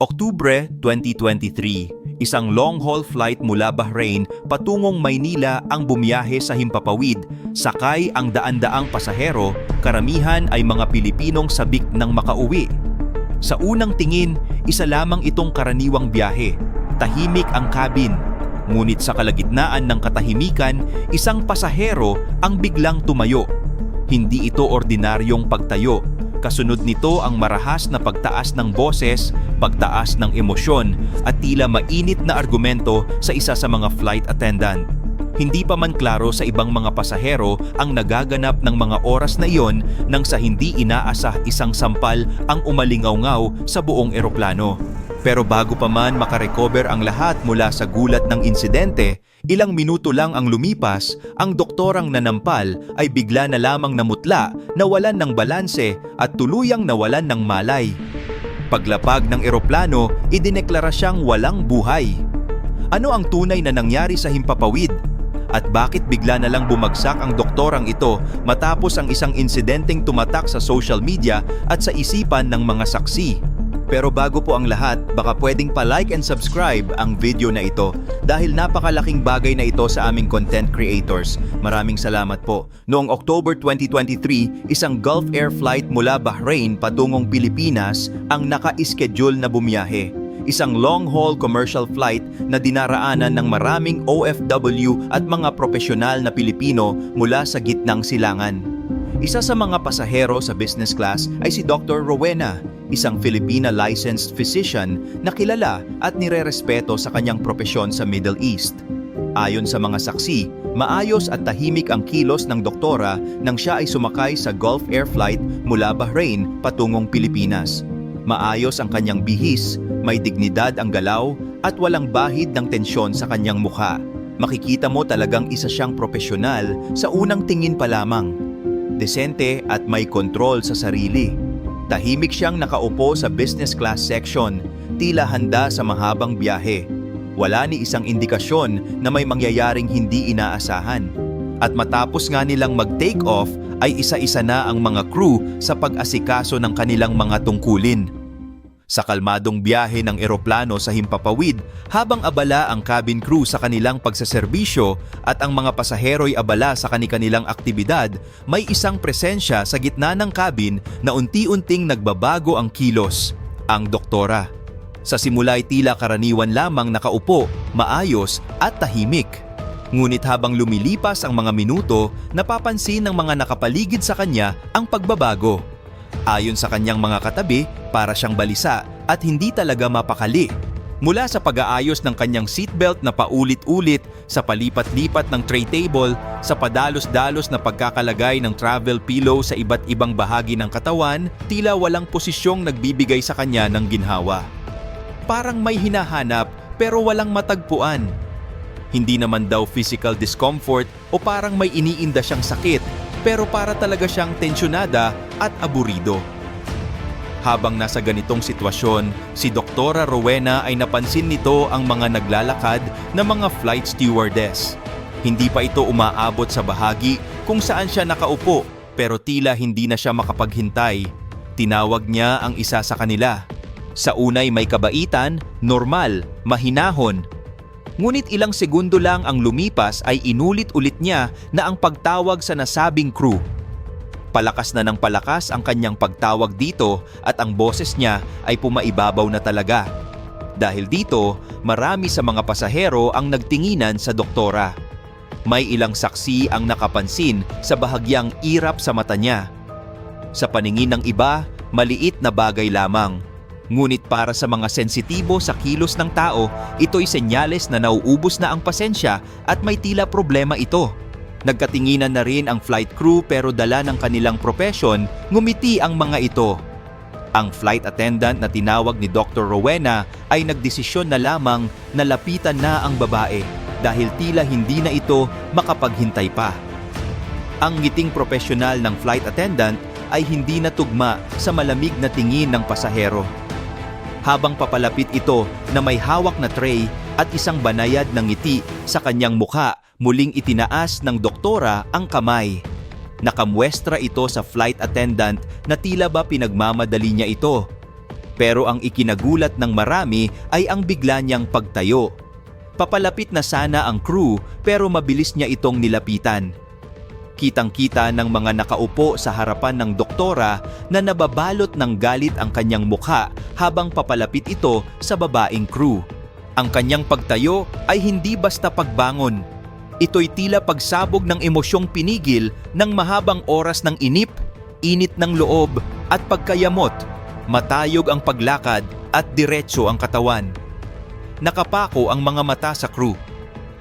Oktubre 2023, isang long-haul flight mula Bahrain patungong Maynila ang bumiyahe sa Himpapawid. Sakay ang daan-daang pasahero, karamihan ay mga Pilipinong sabik ng makauwi. Sa unang tingin, isa lamang itong karaniwang biyahe. Tahimik ang cabin. Ngunit sa kalagitnaan ng katahimikan, isang pasahero ang biglang tumayo. Hindi ito ordinaryong pagtayo. Kasunod nito ang marahas na pagtaas ng boses, pagtaas ng emosyon at tila mainit na argumento sa isa sa mga flight attendant. Hindi pa man klaro sa ibang mga pasahero ang nagaganap ng mga oras na iyon nang sa hindi inaasah isang sampal ang umalingaw-ngaw sa buong eroplano. Pero bago pa man makarecover ang lahat mula sa gulat ng insidente, ilang minuto lang ang lumipas, ang doktorang nanampal ay bigla na lamang namutla, nawalan ng balanse at tuluyang nawalan ng malay. Paglapag ng eroplano, idineklara siyang walang buhay. Ano ang tunay na nangyari sa himpapawid? At bakit bigla na lang bumagsak ang doktorang ito matapos ang isang insidenteng tumatak sa social media at sa isipan ng mga saksi? Pero bago po ang lahat, baka pwedeng pa-like and subscribe ang video na ito dahil napakalaking bagay na ito sa aming content creators. Maraming salamat po. Noong October 2023, isang Gulf Air flight mula Bahrain patungong Pilipinas ang naka-schedule na bumiyahe. Isang long-haul commercial flight na dinaraanan ng maraming OFW at mga profesional na Pilipino mula sa gitnang silangan. Isa sa mga pasahero sa business class ay si Dr. Rowena, isang Filipina licensed physician na kilala at nirerespeto sa kanyang propesyon sa Middle East. Ayon sa mga saksi, maayos at tahimik ang kilos ng doktora nang siya ay sumakay sa Gulf Air Flight mula Bahrain patungong Pilipinas. Maayos ang kanyang bihis, may dignidad ang galaw at walang bahid ng tensyon sa kanyang mukha. Makikita mo talagang isa siyang profesional sa unang tingin pa lamang desente at may kontrol sa sarili. Tahimik siyang nakaupo sa business class section, tila handa sa mahabang biyahe. Wala ni isang indikasyon na may mangyayaring hindi inaasahan. At matapos nga nilang mag-take off ay isa-isa na ang mga crew sa pag-asikaso ng kanilang mga tungkulin. Sa kalmadong biyahe ng eroplano sa Himpapawid, habang abala ang cabin crew sa kanilang pagsaserbisyo at ang mga pasahero'y abala sa kanilang aktibidad, may isang presensya sa gitna ng cabin na unti-unting nagbabago ang kilos, ang doktora. Sa simula ay tila karaniwan lamang nakaupo, maayos at tahimik. Ngunit habang lumilipas ang mga minuto, napapansin ng mga nakapaligid sa kanya ang pagbabago. Ayon sa kanyang mga katabi, para siyang balisa at hindi talaga mapakali. Mula sa pag-aayos ng kanyang seatbelt na paulit-ulit, sa palipat-lipat ng tray table, sa padalos-dalos na pagkakalagay ng travel pillow sa iba't ibang bahagi ng katawan, tila walang posisyong nagbibigay sa kanya ng ginhawa. Parang may hinahanap pero walang matagpuan. Hindi naman daw physical discomfort o parang may iniinda siyang sakit, pero para talaga siyang tensyonada at aburido. Habang nasa ganitong sitwasyon, si Doktora Rowena ay napansin nito ang mga naglalakad na mga flight stewardess. Hindi pa ito umaabot sa bahagi kung saan siya nakaupo pero tila hindi na siya makapaghintay. Tinawag niya ang isa sa kanila. Sa unay may kabaitan, normal, mahinahon. Ngunit ilang segundo lang ang lumipas ay inulit-ulit niya na ang pagtawag sa nasabing crew Palakas na ng palakas ang kanyang pagtawag dito at ang boses niya ay pumaibabaw na talaga. Dahil dito, marami sa mga pasahero ang nagtinginan sa doktora. May ilang saksi ang nakapansin sa bahagyang irap sa mata niya. Sa paningin ng iba, maliit na bagay lamang. Ngunit para sa mga sensitibo sa kilos ng tao, ito'y senyales na nauubos na ang pasensya at may tila problema ito. Nagkatinginan na rin ang flight crew pero dala ng kanilang profession, ngumiti ang mga ito. Ang flight attendant na tinawag ni Dr. Rowena ay nagdesisyon na lamang na lapitan na ang babae dahil tila hindi na ito makapaghintay pa. Ang ngiting profesional ng flight attendant ay hindi natugma sa malamig na tingin ng pasahero. Habang papalapit ito na may hawak na tray at isang banayad ng ngiti sa kanyang mukha muling itinaas ng doktora ang kamay. Nakamwestra ito sa flight attendant na tila ba pinagmamadali niya ito. Pero ang ikinagulat ng marami ay ang bigla niyang pagtayo. Papalapit na sana ang crew pero mabilis niya itong nilapitan. Kitang-kita ng mga nakaupo sa harapan ng doktora na nababalot ng galit ang kanyang mukha habang papalapit ito sa babaeng crew. Ang kanyang pagtayo ay hindi basta pagbangon. Ito'y tila pagsabog ng emosyong pinigil ng mahabang oras ng inip, init ng loob at pagkayamot. Matayog ang paglakad at diretso ang katawan. Nakapako ang mga mata sa crew.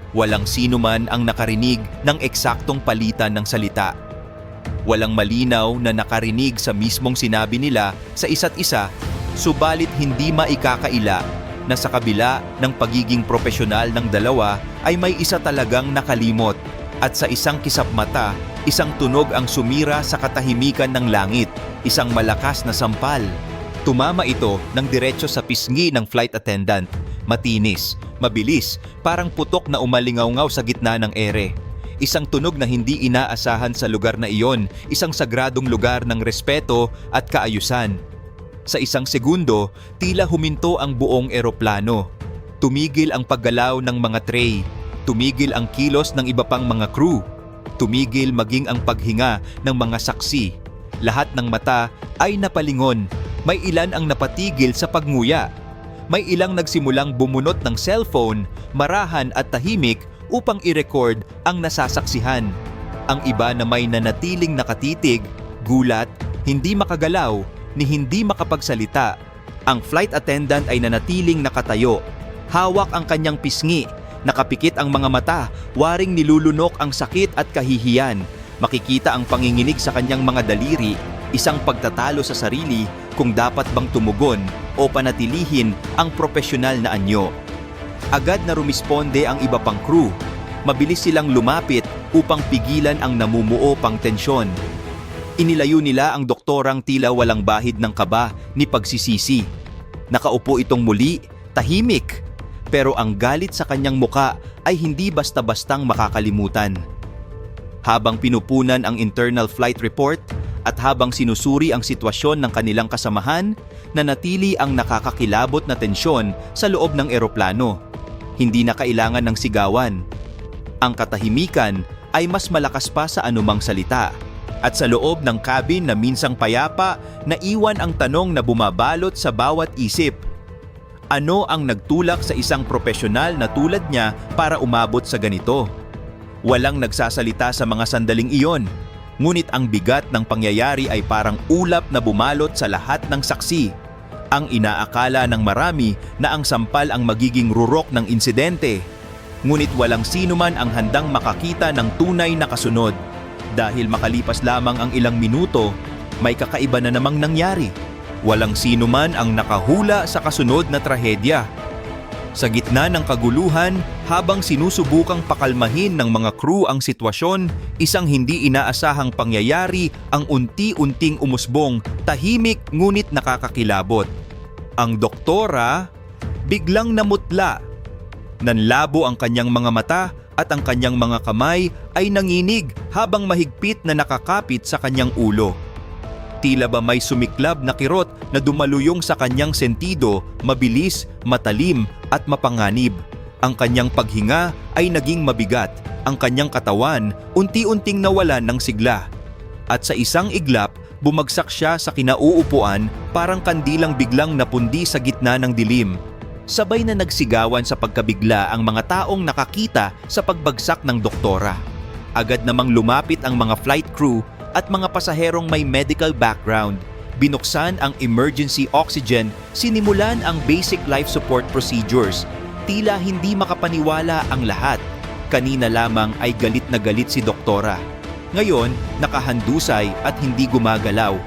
Walang sino man ang nakarinig ng eksaktong palitan ng salita. Walang malinaw na nakarinig sa mismong sinabi nila sa isa't isa, subalit hindi maikakaila na sa kabila ng pagiging profesional ng dalawa ay may isa talagang nakalimot at sa isang kisap mata, isang tunog ang sumira sa katahimikan ng langit, isang malakas na sampal. Tumama ito ng diretso sa pisngi ng flight attendant. Matinis, mabilis, parang putok na umalingaw sa gitna ng ere. Isang tunog na hindi inaasahan sa lugar na iyon, isang sagradong lugar ng respeto at kaayusan. Sa isang segundo, tila huminto ang buong eroplano. Tumigil ang paggalaw ng mga tray. Tumigil ang kilos ng iba pang mga crew. Tumigil maging ang paghinga ng mga saksi. Lahat ng mata ay napalingon. May ilan ang napatigil sa pagnguya. May ilang nagsimulang bumunot ng cellphone, marahan at tahimik upang i-record ang nasasaksihan. Ang iba na may nanatiling nakatitig, gulat, hindi makagalaw, ni hindi makapagsalita. Ang flight attendant ay nanatiling nakatayo. Hawak ang kanyang pisngi, nakapikit ang mga mata, waring nilulunok ang sakit at kahihiyan. Makikita ang panginginig sa kanyang mga daliri, isang pagtatalo sa sarili kung dapat bang tumugon o panatilihin ang propesyonal na anyo. Agad na rumisponde ang iba pang crew. Mabilis silang lumapit upang pigilan ang namumuo pang tensyon. Inilayo nila ang doktorang tila walang bahid ng kaba ni pagsisisi. Nakaupo itong muli, tahimik, pero ang galit sa kanyang muka ay hindi basta-bastang makakalimutan. Habang pinupunan ang internal flight report at habang sinusuri ang sitwasyon ng kanilang kasamahan, nanatili ang nakakakilabot na tensyon sa loob ng eroplano. Hindi na kailangan ng sigawan. Ang katahimikan ay mas malakas pa sa anumang salita. At sa loob ng cabin na minsang payapa, naiwan ang tanong na bumabalot sa bawat isip. Ano ang nagtulak sa isang profesional na tulad niya para umabot sa ganito? Walang nagsasalita sa mga sandaling iyon, ngunit ang bigat ng pangyayari ay parang ulap na bumalot sa lahat ng saksi. Ang inaakala ng marami na ang sampal ang magiging rurok ng insidente, ngunit walang sino man ang handang makakita ng tunay na kasunod. Dahil makalipas lamang ang ilang minuto, may kakaiba na namang nangyari. Walang sino man ang nakahula sa kasunod na trahedya. Sa gitna ng kaguluhan, habang sinusubukang pakalmahin ng mga crew ang sitwasyon, isang hindi inaasahang pangyayari ang unti-unting umusbong, tahimik ngunit nakakakilabot. Ang doktora biglang namutla. Nanlabo ang kanyang mga mata at ang kanyang mga kamay ay nanginig habang mahigpit na nakakapit sa kanyang ulo. Tila ba may sumiklab na kirot na dumaluyong sa kanyang sentido, mabilis, matalim at mapanganib. Ang kanyang paghinga ay naging mabigat. Ang kanyang katawan unti-unting nawalan ng sigla. At sa isang iglap, bumagsak siya sa kinauupuan parang kandilang biglang napundi sa gitna ng dilim. Sabay na nagsigawan sa pagkabigla ang mga taong nakakita sa pagbagsak ng doktora. Agad namang lumapit ang mga flight crew at mga pasaherong may medical background. Binuksan ang emergency oxygen, sinimulan ang basic life support procedures. Tila hindi makapaniwala ang lahat. Kanina lamang ay galit na galit si doktora. Ngayon, nakahandusay at hindi gumagalaw.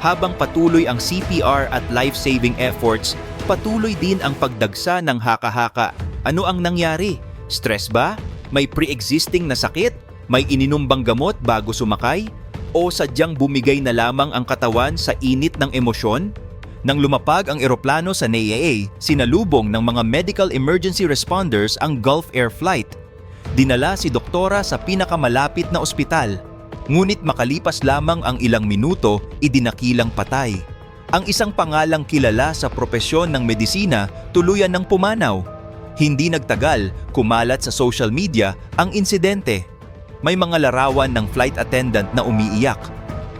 Habang patuloy ang CPR at life-saving efforts, patuloy din ang pagdagsa ng haka-haka. Ano ang nangyari? Stress ba? May pre-existing na sakit? May ininom bang gamot bago sumakay? O sadyang bumigay na lamang ang katawan sa init ng emosyon? Nang lumapag ang eroplano sa NAA, sinalubong ng mga medical emergency responders ang Gulf Air Flight. Dinala si doktora sa pinakamalapit na ospital. Ngunit makalipas lamang ang ilang minuto, idinakilang patay. Ang isang pangalang kilala sa propesyon ng medisina tuluyan ng pumanaw. Hindi nagtagal, kumalat sa social media ang insidente. May mga larawan ng flight attendant na umiiyak.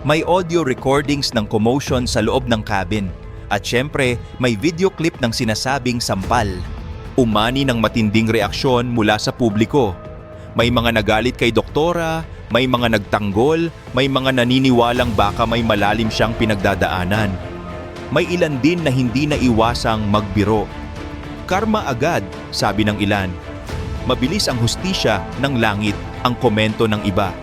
May audio recordings ng commotion sa loob ng cabin. At syempre, may video clip ng sinasabing sampal. Umani ng matinding reaksyon mula sa publiko. May mga nagalit kay doktora, may mga nagtanggol, may mga naniniwalang baka may malalim siyang pinagdadaanan. May ilan din na hindi naiwasang magbiro. Karma agad, sabi ng ilan. Mabilis ang hustisya ng langit, ang komento ng iba.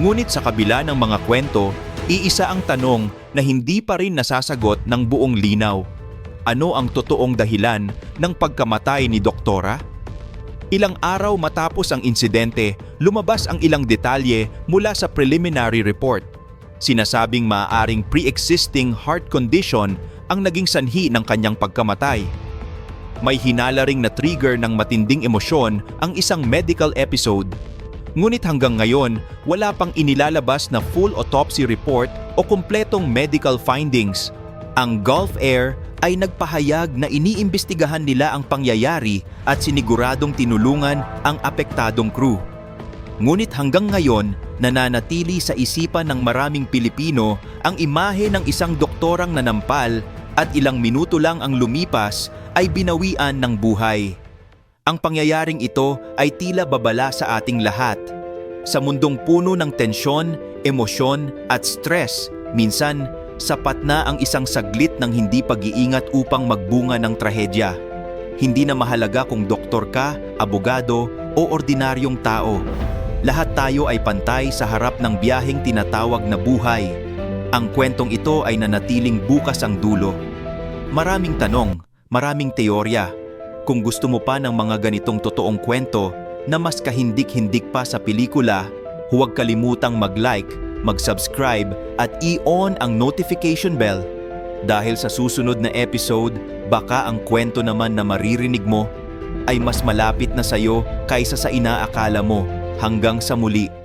Ngunit sa kabila ng mga kwento, iisa ang tanong na hindi pa rin nasasagot ng buong linaw. Ano ang totoong dahilan ng pagkamatay ni Doktora? Ilang araw matapos ang insidente, lumabas ang ilang detalye mula sa preliminary report. Sinasabing maaaring pre-existing heart condition ang naging sanhi ng kanyang pagkamatay. May hinala ring na trigger ng matinding emosyon ang isang medical episode. Ngunit hanggang ngayon, wala pang inilalabas na full autopsy report o kumpletong medical findings. Ang Gulf Air ay nagpahayag na iniimbestigahan nila ang pangyayari at siniguradong tinulungan ang apektadong crew. Ngunit hanggang ngayon, nananatili sa isipan ng maraming Pilipino ang imahe ng isang doktorang nanampal at ilang minuto lang ang lumipas ay binawian ng buhay. Ang pangyayaring ito ay tila babala sa ating lahat. Sa mundong puno ng tensyon, emosyon at stress, minsan sapat na ang isang saglit ng hindi pag-iingat upang magbunga ng trahedya. Hindi na mahalaga kung doktor ka, abogado o ordinaryong tao. Lahat tayo ay pantay sa harap ng biyaheng tinatawag na buhay. Ang kwentong ito ay nanatiling bukas ang dulo. Maraming tanong, maraming teorya. Kung gusto mo pa ng mga ganitong totoong kwento na mas kahindik-hindik pa sa pelikula, huwag kalimutang mag-like, mag-subscribe at i-on ang notification bell. Dahil sa susunod na episode, baka ang kwento naman na maririnig mo ay mas malapit na sa'yo kaysa sa inaakala mo. Hanggang sa muli.